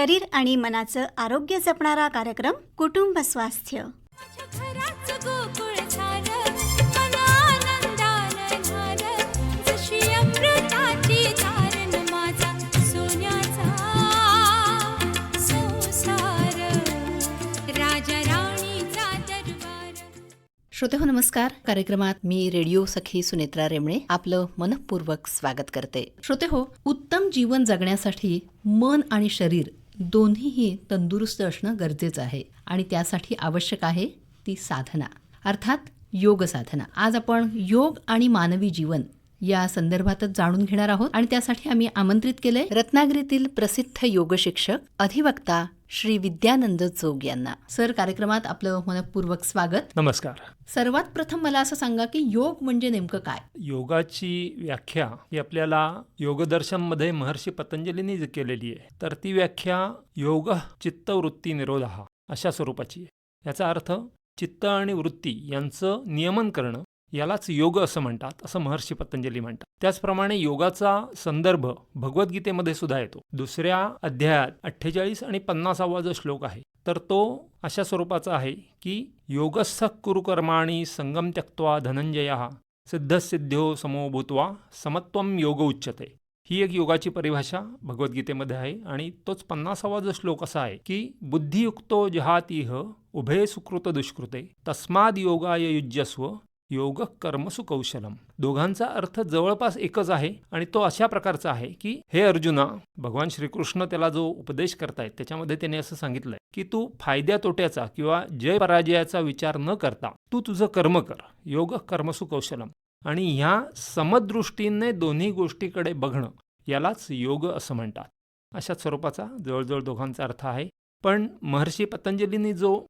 शरीर आणि मनाचं आरोग्य जपणारा कार्यक्रम कुटुंब स्वास्थ्य. घराचं गोकुळ झालं मन आनंदानं झालं जशी अमृताची धारण माझा सोन्याचा संसार राजा राणीचा दरबार श्रोते हो नमस्कार. कार्यक्रमात मी रेडिओ सखी सुनेत्रा रेमणे आपलं मनपूर्वक स्वागत करते. श्रोते हो उत्तम जीवन जगण्यासाठी मन आणि शरीर दोन्हीही तंदुरुस्त असणं गरजेचं आहे आणि त्यासाठी आवश्यक आहे ती साधना. अर्थात योग साधना. आज आपण योग आणि मानवी जीवन या संदर्भातच जाणून घेणार आहोत आणि त्यासाठी आम्ही आमंत्रित केलंय रत्नागिरीतील प्रसिद्ध योग शिक्षक अधिवक्ता श्री विद्यानंद जोग यांना. सर कार्यक्रमात आपलं मनपूर्वक स्वागत. नमस्कार. सर्वात प्रथम मला असं सांगा की योग म्हणजे नेमकं काय? योगाची व्याख्या ही आपल्याला योगदर्शनमध्ये महर्षी पतंजलींनी जी केलेली आहे तर ती व्याख्या योग चित्तवृत्ती निरोध अशा स्वरूपाची आहे. याचा अर्थ चित्त आणि वृत्ती यांचं नियमन करणं यालाच योग असं म्हणतात असं महर्षी पतंजली म्हणतात. त्याचप्रमाणे योगाचा संदर्भ भगवद्गीतेमध्ये सुद्धा येतो. दुसऱ्या अध्यायात अठ्ठेचाळीस आणि पन्नासावा जो श्लोक आहे तर तो अशा स्वरूपाचा आहे की योगस्थ कुरुकर्माणी संगम त्यक्त्वा धनंजय सिद्धसिद्ध्यो समो भूत्वा समत्वम योग उच्यते. ही एक योगाची परिभाषा भगवद्गीतेमध्ये आहे आणि तोच पन्नासावा जो श्लोक असा आहे की बुद्धियुक्तो जहातीह उभे सुकृत दुष्कृते तस्माद योगाय युज्यस्व योग कर्मसु कौशलम दोघांचा अर्थ जवळपास एकच आहे आणि तो अशा प्रकारचा आहे की हे अर्जुना भगवान श्रीकृष्ण त्याला जो उपदेश करतायत त्याच्यामध्ये त्याने असं सांगितलंय की तू फायद्या तोट्याचा किंवा जय पराजयाचा विचार न करता तू तुझं कर्म कर योग कर्मसु कौशलम आणि ह्या समदृष्टीने दोन्ही गोष्टीकडे बघणं यालाच योग असं म्हणतात. अशाच स्वरूपाचा जवळजवळ दोघांचा अर्थ आहे. पण महर्षी पतंजलींनी जो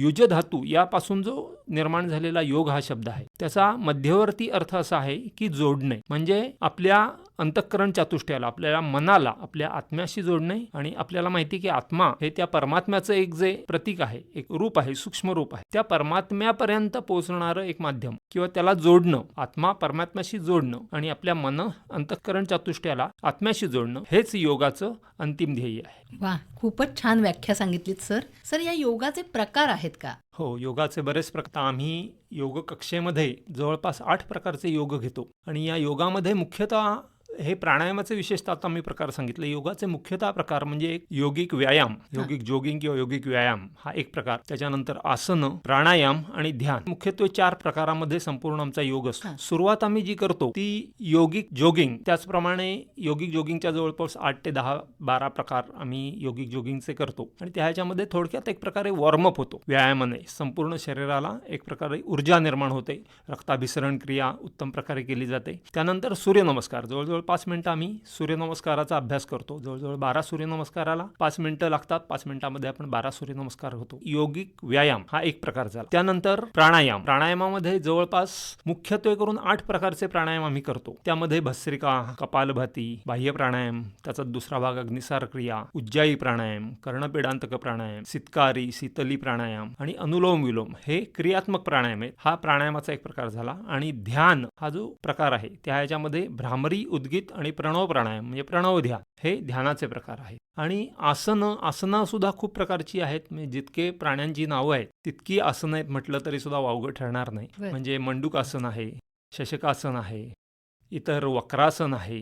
युज धातू यापासून जो निर्माण झालेला योग हा शब्द आहे त्याचा मध्यवर्ती अर्थ असा आहे की जोडणे. म्हणजे आपल्या अंतःकरण चातुष्ट्याला आपल्याला मनाला आपल्या आत्म्याशी जोडणे आणि आपल्याला माहिती की आत्मा हे त्या परमात्म्याचं एक जे प्रतीक आहे एक रूप आहे सूक्ष्म रूप आहे. त्या परमात्म्यापर्यंत पोहोचणारं एक माध्यम किंवा त्याला जोडणं आत्मा परमात्म्याशी जोडणं आणि आपल्या मन अंतःकरण चातुष्ट्याला आत्म्याशी जोडणं हेच योगाचं अंतिम ध्येय आहे. वा खूपच छान व्याख्या सांगितलीत सर. सर या योगाचे प्रकार आहेत का? हो योगाचे बरेच प्रकार आम्ही योग कक्षेमध्ये जवळपास आठ प्रकारचे योग घेतो. आणि या योगामध्ये मुख्यतः हे प्राणायामाचे विशेषतः आता मी प्रकार सांगितले. योगाचे मुख्यतः प्रकार म्हणजे एक योगिक व्यायाम योगिक जोगिंग किंवा योगिक व्यायाम हा एक प्रकार. त्याच्यानंतर आसन प्राणायाम आणि ध्यान मुख्यत्वे चार प्रकारामध्ये संपूर्ण आमचा योग असतो. सुरुवात आम्ही जी करतो ती योगिक जोगिंग त्याचप्रमाणे योगिक जोगिंगच्या जवळपास आठ ते दहा बारा प्रकार आम्ही योगिक जोगिंगचे करतो. आणि त्या ह्याच्यामध्ये थोडक्यात एक प्रकारे वॉर्मअप होतो व्यायामाने. संपूर्ण शरीराला एक प्रकारे ऊर्जा निर्माण होते. रक्ताभिसरण क्रिया उत्तम प्रकारे केली जाते. त्यानंतर सूर्यनमस्कार. जवळजवळ पाच मिनिटं आम्ही सूर्यनमस्काराचा अभ्यास करतो. जवळजवळ बारा सूर्यनमस्काराला पाच मिनिटं लागतात. पाच मिनिटांमध्ये आपण बारा सूर्यनमस्कार होतो. योगिक व्यायाम हा एक प्रकार झाला. त्यानंतर प्राणायाम. प्राणायामामध्ये जवळपास मुख्यत्वे करून आठ प्रकारचे प्राणायाम आम्ही करतो. त्यामध्ये भस्त्रिका कपालभाती बाह्य प्राणायाम त्याचा दुसरा भाग अग्निसार क्रिया उज्जाई प्राणायाम कर्णपिडांतक प्राणायाम सितकारी शीतली प्राणायाम आणि अनुलोम विलोम हे क्रियात्मक प्राणायाम आहेत. हा प्राणायामाचा एक प्रकार झाला आणि ध्यान हा जो प्रकार आहे त्या ह्याच्यामध्ये भ्रामरी उद्गीत आणि प्रणव प्राणायाम म्हणजे प्रणव ध्यान हे ध्यानाचे प्रकार आहेत. आणि आसनं आसनं सुद्धा खूप प्रकारची आहेत. म्हणजे जितके प्राण्यांची नावं आहेत तितकी आसनं आहेत म्हटलं तरी सुद्धा वावगं ठरणार नाही. म्हणजे मंडूकासन आहे शशकासन आहे इतर वक्रासन आहे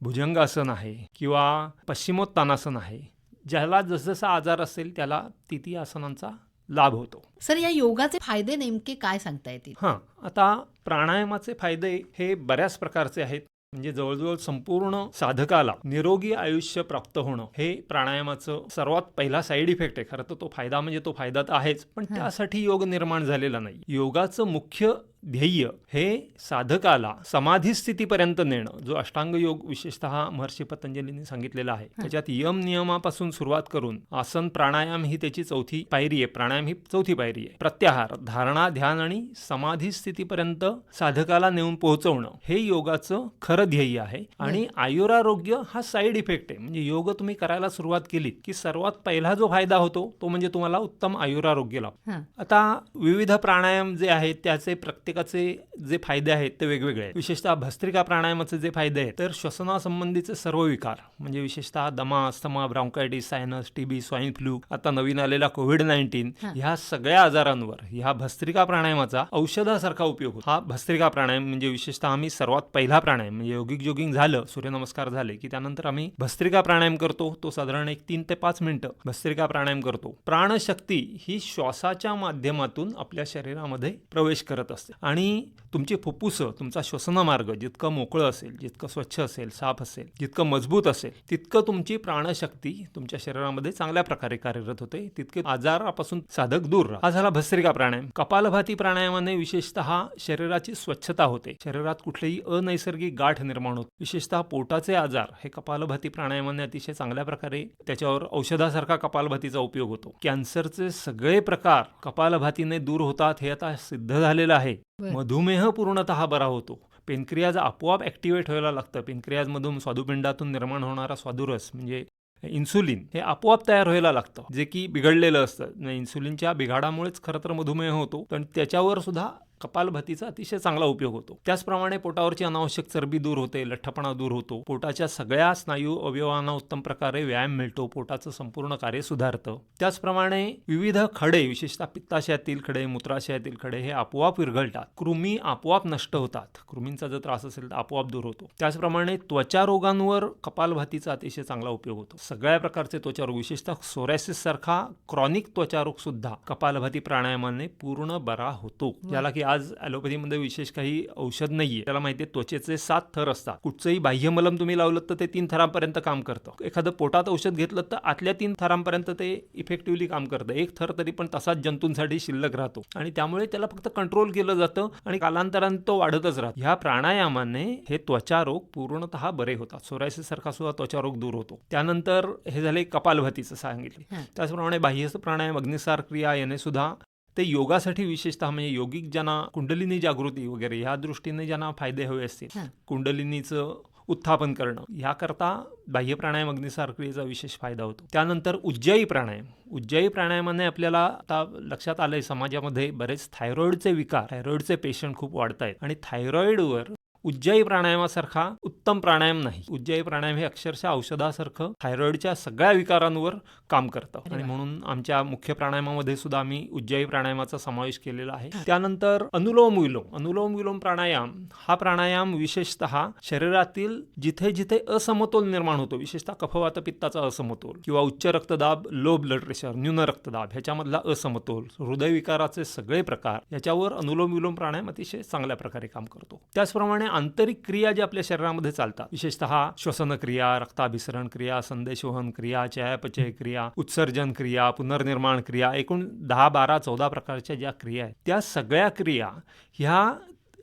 भुजंगासन आहे किंवा पश्चिमोत्तानासन आहे. ज्याला जसजसा आजार असेल त्याला ती ती आसनांचा लाभ होतो. सर या योगाचे फायदे नेमके काय सांगता येतील? हां आता प्राणायामाचे फायदे हे बऱ्याच प्रकारचे आहेत. म्हणजे जवळजवळ संपूर्ण साधकाला निरोगी आयुष्य प्राप्त होणं हे प्राणायामाचं सर्वात पहिला साईड इफेक्ट आहे. खरं तर तो फायदा म्हणजे तो फायदा तर आहेच पण. त्यासाठी योग निर्माण झालेला नाही. योगाचं मुख्य ध्येय हे साधकाला समाधी स्थितीपर्यंत नेणं जो अष्टांग योग विशेषतः महर्षी पतंजलींनी सांगितलेला आहे. त्याच्यात यम नियमापासून सुरुवात करून आसन प्राणायाम ही त्याची चौथी पायरी आहे. प्राणायाम ही चौथी पायरी आहे. प्रत्याहार धारणा ध्यान आणि समाधी स्थितीपर्यंत साधकाला नेऊन पोहोचवणं हे योगाचं खरं ध्येय आहे. आणि आयुरारोग्य हा साईड इफेक्ट आहे. म्हणजे योग तुम्ही करायला सुरुवात केली की सर्वात पहिला जो फायदा होतो तो म्हणजे तुम्हाला उत्तम आयुरारोग्य लाभ. आता विविध प्राणायाम जे आहेत त्याचे प्रत्येक प्रत्येकाचे जे फायदे आहेत ते वेगवेगळे आहेत. विशेषतः भस्त्रिका प्राणायामाचे जे फायदे आहेत तर श्वसनासंबंधीचे सर्व विकार म्हणजे विशेषतः दमा asthma bronchitis sinus TB swine flu आता नवीन आलेला कोविड नाईन्टीन ह्या सगळ्या आजारांवर ह्या भस्त्रिका प्राणायामाचा औषधासारखा उपयोग होतो. हा भस्त्रिका प्राणायाम म्हणजे विशेषतः आम्ही सर्वात पहिला प्राणायाम म्हणजे योगिक जोगिंग झालं सूर्यनमस्कार झाले की त्यानंतर आम्ही भस्त्रिका प्राणायाम करतो तो साधारण एक तीन ते पाच मिनिटं भस्त्रिका प्राणायाम करतो. प्राणशक्ती ही श्वासाच्या माध्यमातून आपल्या शरीरामध्ये प्रवेश करत असते. आणि तुमची फुप्फुसं तुमचा श्वसनमार्ग जितकं मोकळं असेल जितकं स्वच्छ असेल साफ असेल जितकं मजबूत असेल तितकं तुमची प्राणशक्ती तुमच्या शरीरामध्ये चांगल्या प्रकारे कार्यरत होते. तितके आजारापासून साधक दूर हा झाला भस्त्रिका प्राणायाम. कपालभाती प्राणायामाने विशेषतः शरीराची स्वच्छता होते. शरीरात कुठलेही अनैसर्गिक गाठ निर्माण होत. विशेषतः पोटाचे आजार हे कपालभाती प्राणायामाने अतिशय चांगल्या प्रकारे त्याच्यावर औषधासारखा कपालभातीचा उपयोग होतो. कॅन्सरचे सगळे प्रकार कपालभातीने दूर होतात हे आता सिद्ध झालेलं आहे. मधुमेह पूर्णतः बरा होतो. पेनक्रियाज आपोआप ॲक्टिवेट व्हायला लागतं. पेनक्रियाजमधून स्वादुपिंडातून निर्माण होणारा स्वादुरस म्हणजे इन्सुलिन हे आपोआप तयार व्हायला लागतं. जे की बिघडलेलं असतं. इन्सुलिनच्या बिघाडामुळेच खरं तर मधुमेह होतो. पण त्याच्यावर सुद्धा कपालभातीचा अतिशय चांगला उपयोग होतो. त्याचप्रमाणे पोटावरची अनावश्यक चरबी दूर होते लठ्ठपणा दूर होतो. पोटाच्या सगळ्या स्नायू अवयवांना उत्तम प्रकारे व्यायाम मिळतो पोटाचं संपूर्ण कार्य सुधारतं. त्याचप्रमाणे विविध खडे विशेषतः पित्ताशयातील खडे मूत्राशयातील खडे हे आपोआप विरघळतात. कृमी आपोआप नष्ट होतात. कृमींचा जर त्रास असेल तर आपोआप दूर होतो. त्याचप्रमाणे त्वचा रोगांवर कपालभातीचा अतिशय चांगला उपयोग होतो. सगळ्या प्रकारचे त्वचारोग विशेषतः सोरॅसिस सारखा क्रॉनिक त्वचारोग सुद्धा कपालभाती प्राणायामाने पूर्ण बरा होतो. ज्याला की आज ॲलोपॅथीमध्ये विशेष काही औषध नाहीये. त्याला माहिती आहे त्वचेचे सात थर असतात. कुठचंही बाह्य मलम तुम्ही लावलं तर ते तीन थरांपर्यंत काम करतं. एखादं पोटात औषध घेतलं तर आतल्या तीन थरांपर्यंत ते इफेक्टिव्हली काम करतं. एक थर तरी पण तसाच जंतूंसाठी शिल्लक राहतो. आणि त्यामुळे त्याला फक्त कंट्रोल केलं जातं आणि कालांतराने तो वाढतच राहतो. ह्या प्राणायामाने हे त्वचा रोग पूर्णतः बरे होतात. सोरायसिस सारखा सुद्धा त्वचा रोग दूर होतो. त्यानंतर हे झाले कपालभातीचं सांगितले. त्याचप्रमाणे बाह्य प्राणायाम अग्निसार क्रिया याने सुद्धा ते योगासाठी विशेषतः म्हणजे योगिक ज्यांना कुंडलिनी जागृती वगैरे ह्या दृष्टीने ज्यांना फायदे हवे असतील. कुंडलिनीचं उत्थापन करणं ह्याकरता बाह्य प्राणायाम अग्निसार क्रियेचा विशेष फायदा होतो त्यानंतर उज्जाई प्राणायाम उज्जाई प्राणायामाने आपल्याला आता लक्षात आलंय समाजामध्ये बरेच थायरॉइडचे विकार थायरॉइडचे पेशंट खूप वाढत आहेत आणि थायरॉइडवर उज्जाई प्राणायामासारखा उत्तम प्राणायाम नाही. उज्जाई प्राणायाम हे अक्षरशः औषधासारखं थायरॉइडच्या सगळ्या विकारांवर काम करतं. आणि. म्हणून आमच्या मुख्य प्राणायामामध्ये सुद्धा आम्ही उज्जाई प्राणायामाचा समावेश केलेला आहे. त्यानंतर अनुलोम विलोम अनुलोम विलोम प्राणायाम हा प्राणायाम विशेषतः शरीरातील जिथे जिथे असमतोल निर्माण होतो विशेषतः कफवात पित्ताचा असमतोल किंवा उच्च रक्तदाब लो ब्लड प्रेशर न्यून रक्तदाब ह्याच्यामधला असमतोल हृदयविकाराचे सगळे प्रकार याच्यावर अनुलोम विलोम प्राणायाम अतिशय चांगल्या प्रकारे काम करतो. त्याचप्रमाणे आंतरिक क्रिया ज्या आपल्या शरीरामध्ये चालतात विशेषतः श्वसन क्रिया रक्ताभिसरण क्रिया संदेशवहन क्रिया चयापचय क्रिया उत्सर्जन क्रिया पुनर्निर्माण क्रिया एकूण दहा बारा चौदा प्रकारच्या ज्या क्रिया आहेत त्या सगळ्या क्रिया ह्या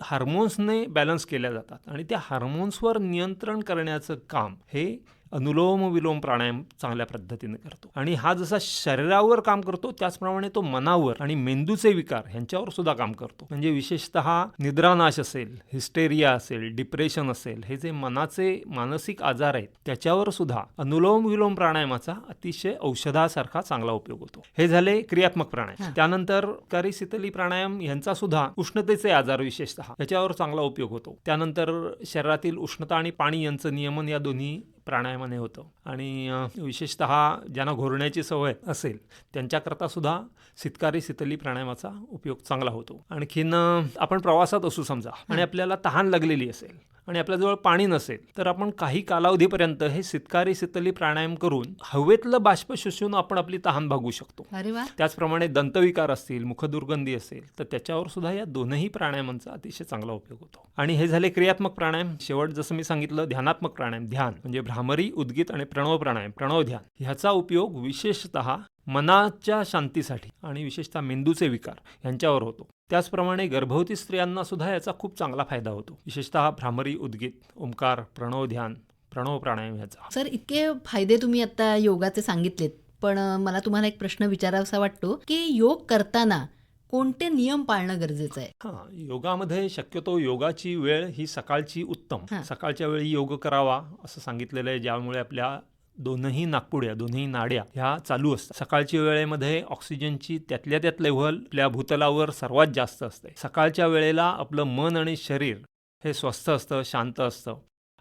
हार्मोन्सने बॅलन्स केल्या जातात. आणि त्या हार्मोन्सवर नियंत्रण करण्याचं काम हे अनुलोम विलोम प्राणायाम चांगल्या पद्धतीने करतो. आणि हा जसा शरीरावर काम करतो त्याचप्रमाणे तो मनावर आणि मेंदूचे विकार ह्यांच्यावर सुद्धा काम करतो. म्हणजे विशेषतः निद्रानाश असेल हिस्टेरिया असेल डिप्रेशन असेल हे जे मनाचे मानसिक आजार आहेत त्याच्यावर सुद्धा अनुलोम विलोम प्राणायामाचा अतिशय औषधासारखा चांगला उपयोग होतो. हे झाले क्रियात्मक प्राणायाम. त्यानंतर कारी शीतली प्राणायाम यांचा सुद्धा उष्णतेचे आजार विशेषतः याच्यावर चांगला उपयोग होतो. त्यानंतर शरीरातील उष्णता आणि पाणी यांचं नियमन या दोन्ही प्राणायामाने होतं. आणि विशेषतः ज्यांना घोरण्याची सवय असेल त्यांच्याकरता सुद्धा शीतकारी शीतली प्राणायामाचा उपयोग चांगला होतो. आणखीन आपण प्रवासात असू समजा आणि आपल्याला तहान लागलेली असेल आणि आपल्याजवळ पाणी नसेल तर आपण काही कालावधीपर्यंत हे शीतकारी शीतली प्राणायाम करून हवेतलं बाष्प शोषून आपण आपली तहान भागवू शकतो. त्याचप्रमाणे दंतविकार असतील मुखदुर्गंधी असेल तर त्याच्यावर सुद्धा या दोनही प्राणायामांचा अतिशय चांगला उपयोग होतो. आणि हे झाले क्रियात्मक प्राणायाम. शेवट जसं मी सांगितलं ध्यानात्मक प्राणायाम ध्यान म्हणजे भ्रामरी उद्गीत आणि प्रणव प्राणायाम प्रणव ध्यान. ह्याचा उपयोग विशेषतः मनाच्या शांतीसाठी आणि विशेषतः मेंदूचे विकार यांच्यावर होतो. त्याचप्रमाणे गर्भवती स्त्रियांना सुद्धा याचा खूप चांगला फायदा होतो. विशेषतः भ्रामरी उद्गीत ओंकार प्रणव ध्यान प्रणव प्राणायाम ह्याचा. सर इतके फायदे तुम्ही आता योगाचे सांगितलेत पण मला तुम्हाला एक प्रश्न विचारावासा वाटतो की योग करताना कोणते नियम पाळणं गरजेचं आहे? हा योगामध्ये शक्यतो योगाची वेळ ही सकाळची उत्तम. सकाळच्या वेळी योग करावा असं सांगितलेलं आहे ज्यामुळे आपल्या दोनही नागपुड्या दोन्ही नाड्या ह्या चालू असतात. सकाळच्या वेळेमध्ये ऑक्सिजनची त्यातल्या त्यात लेव्हल आपल्या भूतलावर सर्वात जास्त असते. सकाळच्या वेळेला आपलं मन आणि शरीर हे स्वस्थ असतं शांत असतं.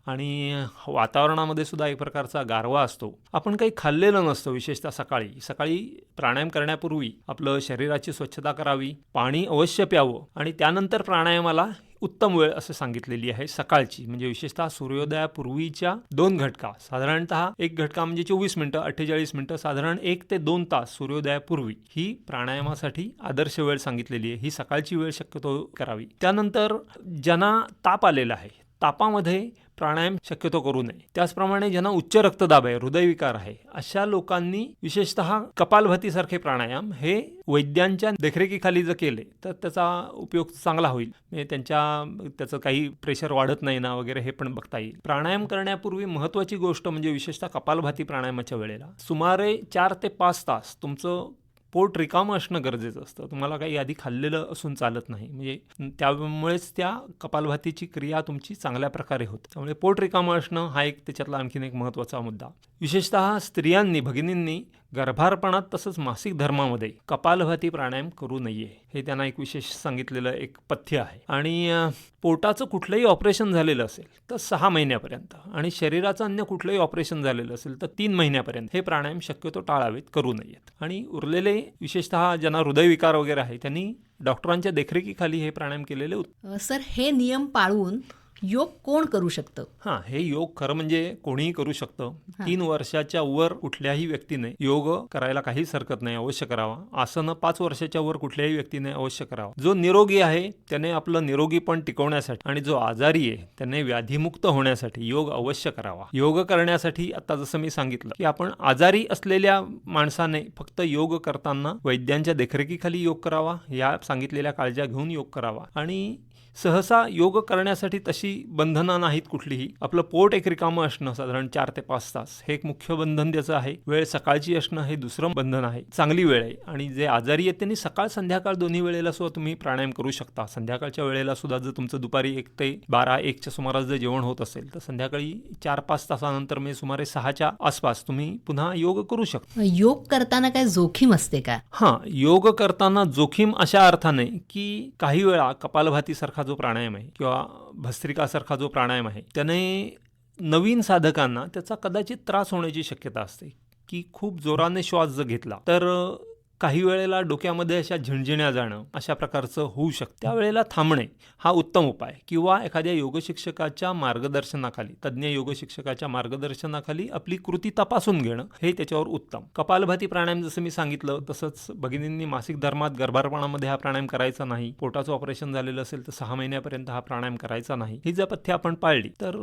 आणि वातावरणामध्ये सुद्धा एक प्रकारचा गारवा असतो. आपण काही खाल्लेलं नसतं विशेषतः सकाळी. सकाळी प्राणायाम करण्यापूर्वी आपलं शरीराची स्वच्छता करावी पाणी अवश्य प्यावं आणि त्यानंतर प्राणायामाला उत्तम वेळ असं सांगितलेली आहे सकाळची. म्हणजे विशेषतः सूर्योदयापूर्वीच्या दोन घटका. साधारणतः एक घटका म्हणजे चोवीस मिनटं अठ्ठेचाळीस मिनटं साधारण एक ते दोन तास सूर्योदयापूर्वी. ही प्राणायामासाठी आदर्श वेळ सांगितलेली आहे. ही सकाळची वेळ शक्यतो करावी. त्यानंतर ज्यांना ताप आलेला आहे तापामध्ये प्राणायाम शक्यतो करू नये. त्याचप्रमाणे ज्यांना उच्च रक्तदाब आहे हृदयविकार आहे अशा लोकांनी विशेषतः कपालभातीसारखे प्राणायाम हे वैद्यांच्या देखरेखीखाली जर केले तर त्याचा उपयोग चांगला होईल. म्हणजे त्यांच्या त्याचं काही प्रेशर वाढत नाही ना वगैरे हे पण बघता येईल. प्राणायाम करण्यापूर्वी महत्त्वाची गोष्ट म्हणजे विशेषतः कपालभाती प्राणायामाच्या वेळेला सुमारे चार ते पाच तास तुमचं पोट रिकामं असणं गरजेचं असतं. तुम्हाला काही आधी खाल्लेलं असून चालत नाही. म्हणजे त्यामुळेच त्या कपालभातीची क्रिया तुमची चांगल्या प्रकारे होते. त्यामुळे पोट रिकामं असणं हा एक त्याच्यातला आणखीन एक महत्त्वाचा मुद्दा. विशेषतः स्त्रियांनी भगिनींनी गर्भारपणात तसंच मासिक धर्मामध्ये कपालभाती प्राणायाम करू नये हे त्यांना एक विशेष सांगितलेलं एक पथ्य आहे. आणि पोटाचं कुठलंही ऑपरेशन झालेलं असेल तर सहा महिन्यापर्यंत आणि शरीराचं अन्य कुठलंही ऑपरेशन झालेलं असेल तर तीन महिन्यापर्यंत हे प्राणायाम शक्यतो टाळावेत करू नयेत. आणि उरलेले विशेषतः ज्यांना हृदयविकार वगैरे आहे त्यांनी डॉक्टरांच्या देखरेखीखाली हे प्राणायाम केलेले सर हे नियम पाळून योग कोण करू शकतं? हां हे योग खरं म्हणजे कोणीही करू शकतं. तीन वर्षाच्या वर कुठल्याही व्यक्तीने योग करायला काहीच हरकत नाही अवश्य करावा. आसनं पाच वर्षाच्या वर कुठल्याही व्यक्तीने अवश्य करावा. जो निरोगी आहे त्याने आपलं निरोगीपण टिकवण्यासाठी आणि जो आजारी आहे त्याने व्याधीमुक्त होण्यासाठी योग अवश्य करावा. योग करण्यासाठी आता जसं मी सांगितलं की आपण आजारी असलेल्या माणसाने फक्त योग करताना वैद्यांच्या देखरेखीखाली योग करावा या सांगितलेल्या काळज्या घेऊन योग करावा. आणि सहसा योग करण्यासाठी तशी बंधनं नाहीत कुठलीही. आपलं पोट एक रिकामं असणं साधारण चार ते पाच तास हे एक मुख्य बंधन त्याचं आहे. वेळ सकाळची असणं हे दुसरं बंधन आहे. चांगली वेळ आहे. आणि जे आजारी आहेत त्यांनी सकाळ संध्याकाळ दोन्ही वेळेला सुद्धा तुम्ही प्राणायाम करू शकता. संध्याकाळच्या वेळेला सुद्धा जर तुमचं दुपारी एक ते बारा एकच्या सुमारास जर जेवण होत असेल तर संध्याकाळी चार पाच तासानंतर म्हणजे सुमारे सहाच्या आसपास तुम्ही पुन्हा योग करू शकता. योग करताना काय जोखीम असते का? हां योग करताना जोखीम अशा अर्थाने की काही वेळा कपालभातीसारखा जो प्राणायाम आहे किंवा भस्त्रिकासारखा जो प्राणायाम आहे त्याने नवीन साधकांना त्याचा कदाचित त्रास होण्याची शक्यता असते. की खूप जोराने श्वास जर घेतला तर काही वेळेला डोक्यामध्ये अशा झिणझिण्या जाणं अशा प्रकारचं होऊ शकतं. त्यावेळेला थांबणे हा उत्तम उपाय. किंवा एखाद्या योगशिक्षकाच्या मार्गदर्शनाखाली तज्ज्ञ योगशिक्षकाच्या मार्गदर्शनाखाली आपली कृती तपासून घेणं हे त्याच्यावर उत्तम. कपालभाती प्राणायाम जसं मी सांगितलं तसंच भगिनींनी मासिक धर्मात गर्भारपणामध्ये हा प्राणायाम करायचा नाही पोटाचं ऑपरेशन झालेलं असेल तर सहा महिन्यापर्यंत हा प्राणायाम करायचा नाही ही जर पथ्य आपण पाळली तर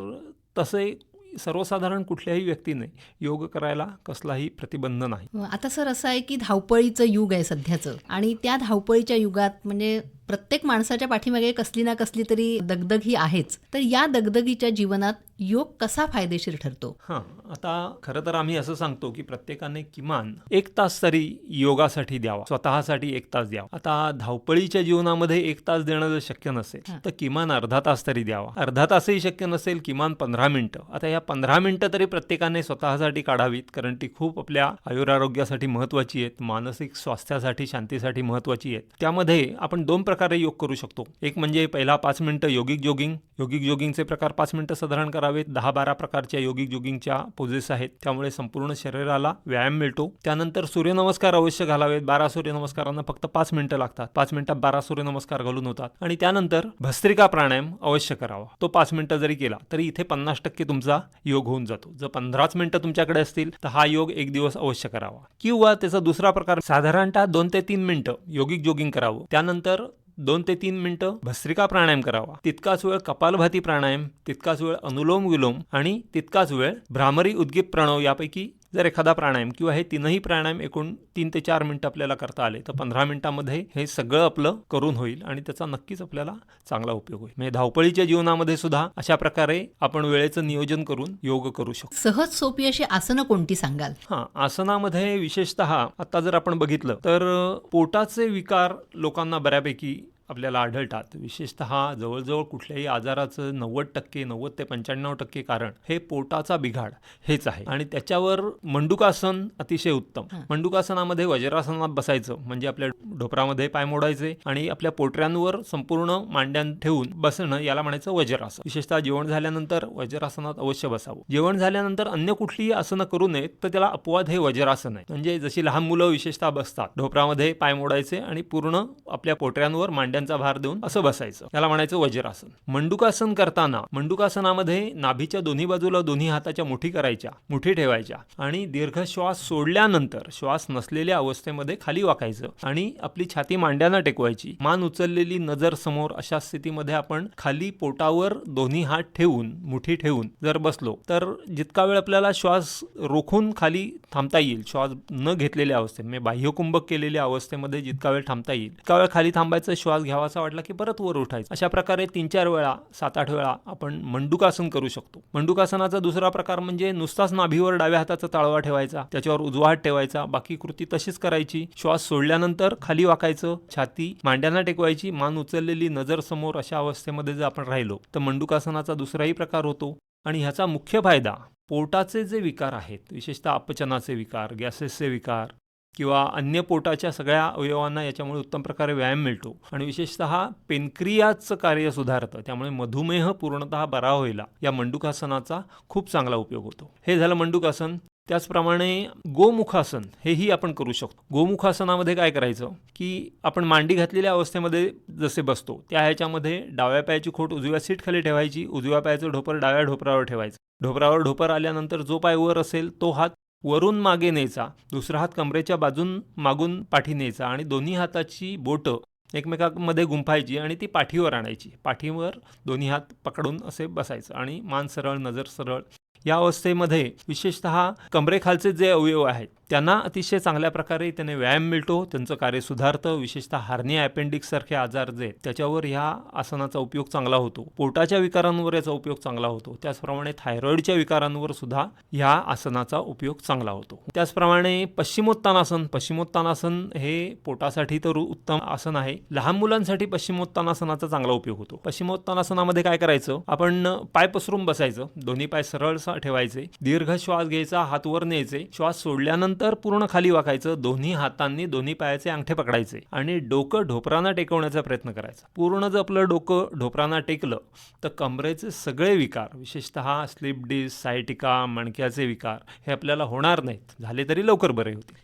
तसे सर्वसाधारण कुठल्याही व्यक्तीने योग करायला कसलाही प्रतिबंध नाही. आता सर असं आहे की धावपळीचं युग आहे सध्याचं आणि त्या धावपळीच्या युगात म्हणजे प्रत्येक माणसाच्या पाठीमागे कसली ना कसली तरी दगदग ही आहेच. तर या दगदगीच्या जीवनात योग कसा फायदेशीर ठरतो? हां आता खरं तर आम्ही असं सांगतो की प्रत्येकाने किमान एक तास तरी योगासाठी द्यावा. स्वतःसाठी एक तास द्यावा. आता धावपळीच्या जीवनामध्ये एक तास देणं जर शक्य नसेल. तर किमान अर्धा तास तरी द्यावा. अर्धा तासही शक्य नसेल किमान पंधरा मिनिटं. आता या पंधरा मिनिटं तरी प्रत्येकाने स्वतःसाठी काढावीत कारण ती खूप आपल्या आयुरारोग्यासाठी महत्वाची आहेत मानसिक स्वास्थ्यासाठी शांतीसाठी महत्वाची आहेत. त्यामध्ये आपण दोन प्रकारे योग करू शकतो. एक म्हणजे पहिला पाच मिनटं योगिक जोगिंग योगिक जोगिंगचे प्रकार पाच मिनिटं साधारण करावेत. दहा बारा प्रकारच्या योगिक जोगिंगच्या पोजेस आहेत. त्यामुळे संपूर्ण शरीराला व्यायाम मिळतो. त्यानंतर सूर्यनमस्कार अवश्य घालावेत. बारा सूर्यनमस्कारांना फक्त पाच मिनिटं लागतात. पाच मिनिटात बारा सूर्यनमस्कार घालून होतात. आणि त्यानंतर भस्त्रिका प्राणायाम अवश्य करावा. तो पाच मिनिटं जरी केला तरी इथे पन्नास टक्के तुमचा योग होऊन जातो. जर पंधराच मिनिटं तुमच्याकडे असतील तर हा योग एक दिवस अवश्य करावा. किंवा त्याचा दुसरा प्रकार साधारणतः दोन ते तीन मिनिटं योगिक जोगिंग करावं. त्यानंतर दोन ते तीन मिनिटं भस्त्रिका प्राणायाम करावा. तितकाच वेळ कपालभाती प्राणायाम तितकाच वेळ अनुलोम विलोम आणि तितकाच वेळ भ्रामरी उद्गीत प्रणव यापैकी जर एखादा प्राणायाम किंवा हे तीनही प्राणायाम एकूण तीन ते चार मिनिटं आपल्याला करता आले तर पंधरा मिनिटामध्ये हे सगळं आपलं करून होईल आणि त्याचा नक्कीच आपल्याला चांगला उपयोग होईल. म्हणजे धावपळीच्या जीवनामध्ये सुद्धा अशा प्रकारे आपण वेळेचं नियोजन करून योग करू शकतो. सहज सोपी अशी आसनं कोणती सांगाल? हां आसनामध्ये विशेषतः आता जर आपण बघितलं तर पोटाचे विकार लोकांना बऱ्यापैकी आपल्याला आढळतात. विशेषत जवळजवळ कुठल्याही आजाराचं नव्वद टक्के नव्वद ते पंच्याण्णव टक्के कारण हे पोटाचा बिघाड हेच आहे. आणि त्याच्यावर मंडुकासन अतिशय उत्तम. मंडुकासनामध्ये वज्रासनात बसायचं म्हणजे आपल्या ढोपरामध्ये पाय मोडायचे आणि आपल्या पोटऱ्यांवर संपूर्ण मांड्यां ठेवून बसणं याला म्हणायचं वज्रासन. विशेषतः जेवण झाल्यानंतर वज्रासनात अवश्य बसावं. जेवण झाल्यानंतर अन्य कुठलीही आसनं करू नयेत तर त्याला अपवाद हे वज्रासन आहे. म्हणजे जशी लहान मुलं विशेषतः बसतात ढोपरामध्ये पाय मोडायचे आणि पूर्ण आपल्या पोटऱ्यांवर मांड्यांचा भार देऊन असं बसायचं. याला म्हणायचं वज्रासन. मंडुकासन करताना मंडुकासनामध्ये नाभीच्या दोन्ही बाजूला दोन्ही हाताच्या मुठी करायच्या मुठी ठेवायच्या आणि दीर्घ श्वास सोडल्यानंतर श्वास नसलेल्या अवस्थेमध्ये खाली वाकायचं आणि आपली छाती मांड्यांना टेकवायची. मान उचललेली नजर समोर अशा स्थितीमध्ये आपण खाली पोटावर दोन्ही हात ठेवून मुठी ठेवून जर बसलो तर जितका वेळ आपल्याला श्वास रोखून खाली थांबता येईल श्वास न घेतलेल्या अवस्थेत म्हणजे बाह्यकुंभक केलेल्या अवस्थेमध्ये जितका वेळ थांबता येईल तितका वेळ खाली थांबायचं श्वास घ्यावासा वाटला की परत वर उठायचं. अशा प्रकारे तीन चार वेळा सात आठ वेळा आपण मंडुकासन करू शकतो. मंडुकासनाचा दुसरा प्रकार म्हणजे नुसताच नाभीवर डाव्या हाताचा ताळवा ठेवायचा त्याच्यावर उजवा हात ठेवायचा बाकी कृती तशीच करायची. श्वास सोडल्यानंतर खाली वाकायचं छाती मांड्यांना टेकवायची मान उचललेली नजर समोर अशा अवस्थेमध्ये जर आपण राहिलो तर मंडुकासनाचा दुसराही प्रकार होतो. आणि ह्याचा मुख्य फायदा पोटाचे जे विकार आहेत विशेषतः अपचनाचे विकार गॅसेसचे विकार किंवा अन्य पोटाच्या सगळ्या अवयवांना याच्यामुळे उत्तम प्रकारे व्यायाम मिळतो. आणि विशेषतः पेनक्रियाचं कार्य सुधारतं. त्यामुळे मधुमेह पूर्णतः बरा व्हायला या मंडुकासनाचा खूप चांगला उपयोग होतो. हे झालं मंडुकासन. त्याचप्रमाणे गोमुखासन. हेही आपण करू शकतो. गोमुखासनामध्ये काय करायचं? की आपण मांडी घातलेल्या अवस्थेमध्ये जसे बसतो त्या ह्याच्यामध्ये डाव्या पायाची खोट उजव्या सीट खाली ठेवायची. उजव्या पायाचं ढोपर डाव्या ढोपरावर ठेवायचं. ढोपरावर ढोपर आल्यानंतर जो पाय वर असेल तो हात वरून मागे न्यायचा दुसरा हात कमरेच्या बाजून मागून पाठी न्यायचा आणि दोन्ही हाताची बोटं एकमेकांमध्ये गुंफायची आणि ती पाठीवर आणायची. पाठीवर दोन्ही हात पकडून असे बसायचं आणि मान सरळ नजर सरळ. या अवस्थेमध्ये विशेषत कमरेखालचे जे अवयव आहेत त्यांना अतिशय चांगल्या प्रकारे त्याने व्यायाम मिळतो त्यांचं कार्य सुधारतं विशेषतः हार्निया अपेंडिक्ससारखे आजार जे त्याच्यावर ह्या आसनाचा उपयोग चांगला होतो. पोटाच्या विकारांवर याचा उपयोग चांगला होतो. त्याचप्रमाणे थायरॉईडच्या विकारांवर सुद्धा ह्या आसनाचा उपयोग चांगला होतो. त्याचप्रमाणे पश्चिमोत्तानासन पश्चिमोत्तानासन हे पोटासाठी तर उत्तम आसन आहे. लहान मुलांसाठी पश्चिमोत्तानासनाचा चांगला उपयोग होतो. पश्चिमोत्तानासनामध्ये काय करायचं? आपण पाय पसरून बसायचं. दोन्ही पाय सरळ ठेवायचे. दीर्घ श्वास घ्यायचा हात वर न्यायचे. श्वास सोडल्यानंतर पूर्ण खाली वाकायचं दोन्ही हातांनी दोन्ही पायाचे अंगठे पकडायचे आणि डोकं ढोपरांना टेकवण्याचा प्रयत्न करायचा. पूर्ण जर आपलं डोकं ढोपरांना टेकलं तर कमरेचे सगळे विकार विशेषतः स्लिप डिस्क सायटिका मणक्याचे विकार हे आपल्याला होणार नाहीत. झाले तरी लवकर बरे होतील.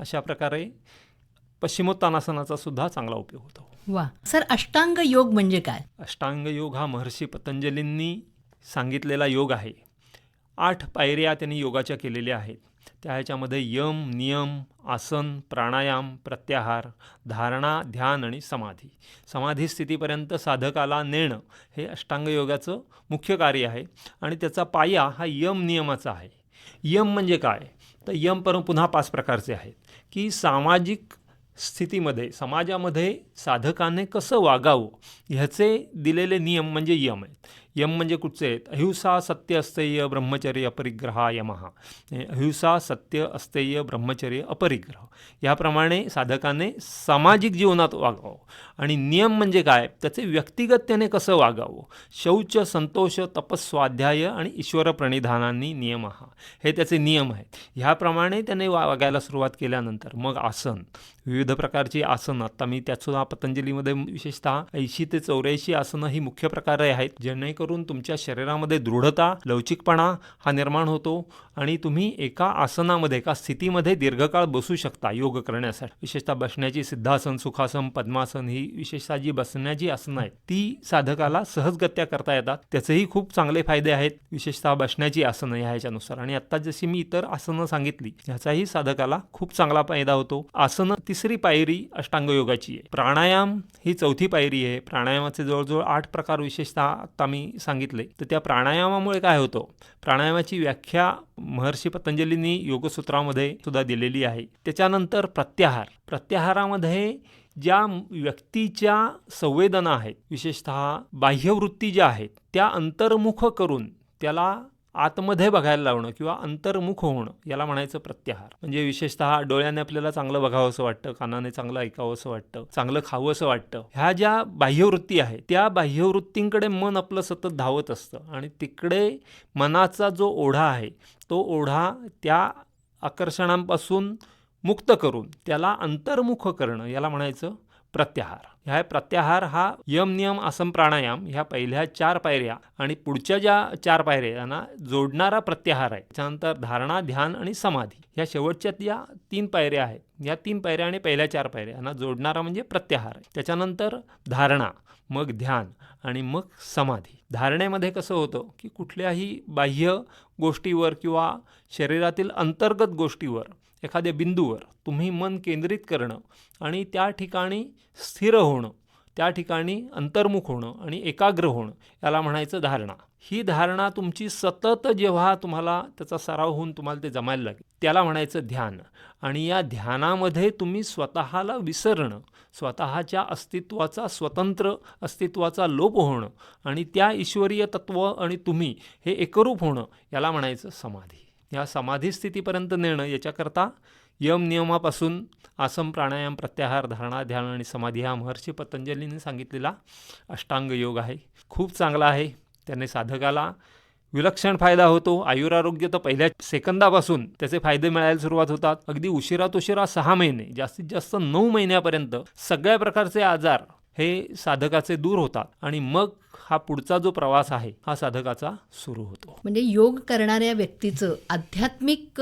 अशा प्रकारे पश्चिमोत्तानासनाचा सुद्धा चांगला उपयोग होतो. वा. सर अष्टांग योग म्हणजे काय? अष्टांग योग हा महर्षी पतंजलींनी सांगितलेला योग आहे. आठ पायऱ्या त्यांनी योगाच्या केलेल्या आहेत. त्या ह्याच्यामध्ये यम नियम आसन प्राणायाम प्रत्याहार धारणा ध्यान आणि समाधी. समाधी स्थितीपर्यंत साधकाला नेणं हे अष्टांग योगाचं मुख्य कार्य आहे आणि त्याचा पाया हा यम नियमाचा आहे. यम म्हणजे काय? तर यम पर पुन्हा पाच प्रकारचे आहेत. की सामाजिक स्थितीमध्ये समाजामध्ये साधकाने कसं वागावं ह्याचे दिलेले नियम म्हणजे यम आहेत. यम म्हणजे कुठचे? आहेत अहिंसा सत्य अस्तेय ब्रह्मचर्य अपरिग्रहा यमहा अहिंसा सत्य अस्तेय ब्रह्मचर्य अपरिग्रह. याप्रमाणे साधकाने सामाजिक जीवनात वागावं. आणि नियम म्हणजे काय? त्याचे व्यक्तिगत त्याने कसं वागावं? शौच संतोष तपस्वाध्याय आणि ईश्वर प्रणिधानांनी नियम हा हे त्याचे नियम आहेत. ह्याप्रमाणे त्याने वा वागायला सुरुवात केल्यानंतर मग आसन. विविध प्रकारची आसनं. आता मी त्यातसुद्धा पतंजलीमध्ये विशेषतः ऐंशी ते चौऱ्याऐंशी आसनं ही मुख्य प्रकारे आहेत. जेणेकरून तुमच्या शरीरामध्ये दृढता लवचिकपणा हा निर्माण होतो आणि तुम्ही एका आसनामध्ये एका स्थितीमध्ये दीर्घकाळ बसू शकता योग करण्यासाठी. विशेषतः बसण्याची सिद्धासन सुखासन पद्मासन ही विशेषतः जी बसण्याची आसनं आहेत. ती साधकाला सहजगत्या करता येतात. त्याचेही खूप चांगले फायदे आहेत. विशेषतः बसण्याची आसनं ह्या ह्याच्यानुसार. आणि आत्ता जशी मी इतर आसनं सांगितली ह्याचाही साधकाला खूप चांगला फायदा होतो. आसनं तिसरी पायरी अष्टांग योगाची आहे. प्राणायाम ही चौथी पायरी आहे. प्राणायामाचे जवळजवळ आठ प्रकार विशेषतः आत्ता मी सांगितले. तर त्या प्राणायामामुळे काय होतं? प्राणायामाची व्याख्या महर्षी पतंजलींनी योगसूत्रामध्ये सुद्धा दिलेली आहे. त्याच्यानंतर प्रत्याहार. प्रत्याहारामध्ये ज्या व्यक्तीच्या संवेदना आहेत विशेषतः बाह्यवृत्ती ज्या आहेत त्या अंतर्मुख करून त्याला आतमध्ये बघायला लावणं किंवा अंतर्मुख होणं याला म्हणायचं प्रत्याहार. म्हणजे विशेषतः डोळ्याने आपल्याला चांगलं बघावं असं वाटतं कानाने चांगलं ऐकावं असं वाटतं चांगलं खावं असं वाटतं. ह्या ज्या बाह्यवृत्ती आहेत त्या बाह्यवृत्तींकडे मन आपलं सतत धावत असतं आणि तिकडे मनाचा जो ओढा आहे तो ओढा त्या आकर्षणांपासून मुक्त करून त्याला अंतर्मुख करणं याला म्हणायचं प्रत्याहार. ह्या प्रत्याहार हा यम नियम आसन प्राणायाम ह्या पहिल्या चार पायऱ्या आणि पुढच्या ज्या चार पायऱ्या यांना जोडणारा प्रत्याहार आहे. त्याच्यानंतर धारणा ध्यान आणि समाधी ह्या शेवटच्या या तीन पायऱ्या आहेत. या तीन पायऱ्या आणि पहिल्या चार पायऱ्या यांना जोडणारा म्हणजे प्रत्याहार आहे. त्याच्यानंतर धारणा मग ध्यान आणि मग समाधी. धारणेमध्ये कसं होतं की कुठल्याही बाह्य गोष्टीवर किंवा शरीरातील अंतर्गत गोष्टीवर एखाद्या बिंदूवर तुम्ही मन केंद्रित करणं आणि त्या ठिकाणी स्थिर होणं त्या ठिकाणी अंतर्मुख होणं आणि एकाग्र होणं याला म्हणायचं धारणा. ही धारणा तुमची सतत जेव्हा तुम्हाला त्याचा सराव होऊन तुम्हाला ते जमायला लागेल त्याला म्हणायचं ध्यान. आणि या ध्यानामध्ये तुम्ही स्वतःला विसरणं स्वतःच्या अस्तित्वाचा स्वतंत्र अस्तित्वाचा लोप होणं आणि त्या ईश्वरीय तत्व आणि तुम्ही हे एकरूप होणं याला म्हणायचं समाधी. ह्या समाधी स्थितीपर्यंत नेणं याच्याकरता यम नियमापासून आसम प्राणायाम प्रत्याहार धारणा ध्यान आणि समाधी हा महर्षी पतंजलीने सांगितलेला अष्टांग योग आहे. खूप चांगला आहे. त्याने साधकाला विलक्षण फायदा होतो. आयुरारोग्य तर पहिल्या सेकंदापासून त्याचे फायदे मिळायला सुरुवात होतात. अगदी उशिरात उशिरा सहा महिने जास्तीत जास्त नऊ महिन्यापर्यंत सगळ्या प्रकारचे आजार हे साधकाचे दूर होतात. आणि मग हा पुढचा जो प्रवास आहे हा साधकाचा सुरू होतो. म्हणजे योग करणाऱ्या व्यक्तीचं आध्यात्मिक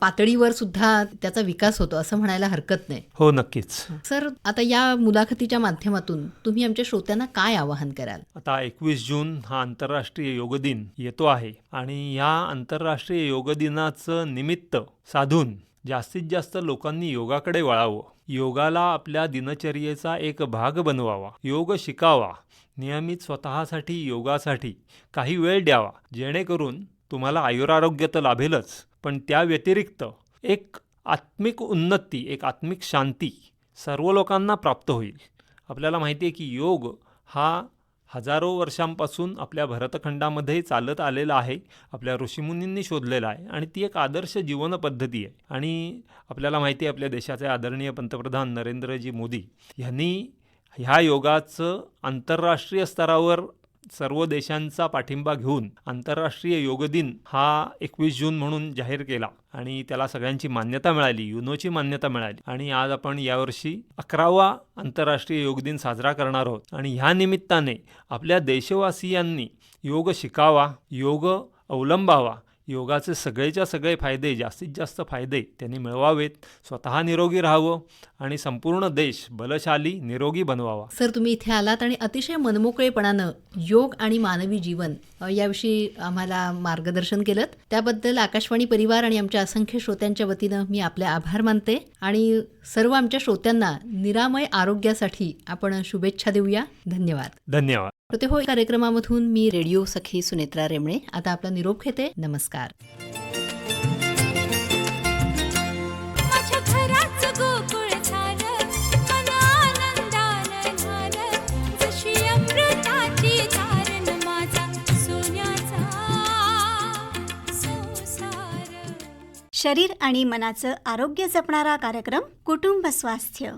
पातळीवर सुद्धा त्याचा विकास होतो असं म्हणायला हरकत नाही. हो नक्कीच. सर आता या मुलाखतीच्या माध्यमातून तुम्ही आमच्या श्रोत्यांना काय आवाहन कराल? आता एकवीस जून हा आंतरराष्ट्रीय योग दिन येतो आहे आणि या आंतरराष्ट्रीय योग दिनाचं निमित्त साधून जास्तीत जास्त लोकांनी योगाकडे वळावं. योगाला आपल्या दिनचर्येचा एक भाग बनवावा. योग शिकावा. नियमित स्वतःसाठी योगासाठी काही वेळ द्यावा. जेणेकरून तुम्हाला आयुरारोग्य तर लाभेलच पण त्या व्यतिरिक्त एक आत्मिक उन्नती एक आत्मिक शांती सर्व लोकांना प्राप्त होईल. आपल्याला माहिती आहे की योग हा हजारो वर्षांपासून आपल्या भरतखंडामध्ये चालत आलेला आहे आपल्या ऋषीमुनींनी शोधलेला आहे आणि ती एक आदर्श जीवन पद्धती आहे. आणि आपल्याला माहिती आहे आपल्या देशाचे आदरणीय पंतप्रधान नरेंद्रजी मोदी यांनी ह्या योगाचं आंतरराष्ट्रीय स्तरावर सर्व देशांचा पाठिंबा घेऊन आंतरराष्ट्रीय योग दिन हा एकवीस जून म्हणून जाहीर केला. आणि त्याला सगळ्यांची मान्यता मिळाली युनोची मान्यता मिळाली. आणि आज आपण यावर्षी अकरावा आंतरराष्ट्रीय योग दिन साजरा करणार आहोत. आणि ह्या निमित्ताने आपल्या देशवासियांनी योग शिकावा योग अवलंबावा योगाचे सगळेच्या सगळे फायदे जास्तीत जास्त फायदे त्यांनी मिळवावेत. स्वतः निरोगी राहावं आणि संपूर्ण देश बलशाली निरोगी बनवावा. सर तुम्ही इथे आलात आणि अतिशय मनमोकळेपणानं योग आणि मानवी जीवन याविषयी आम्हाला मार्गदर्शन केलं त्याबद्दल आकाशवाणी परिवार आणि आमच्या असंख्य श्रोत्यांच्या वतीनं मी आपले आभार मानते आणि सर्व आमच्या श्रोत्यांना निरामय आरोग्यासाठी आपण शुभेच्छा देऊया. धन्यवाद. धन्यवाद. हो कार्यक्रमामधून मी रेडिओ सखी सुनेत्रा रेमणे. आता आपला निरोप घेते. नमस्कार. शरीर आणि मनाचं आरोग्य जपणारा कार्यक्रम कुटुंब स्वास्थ्य.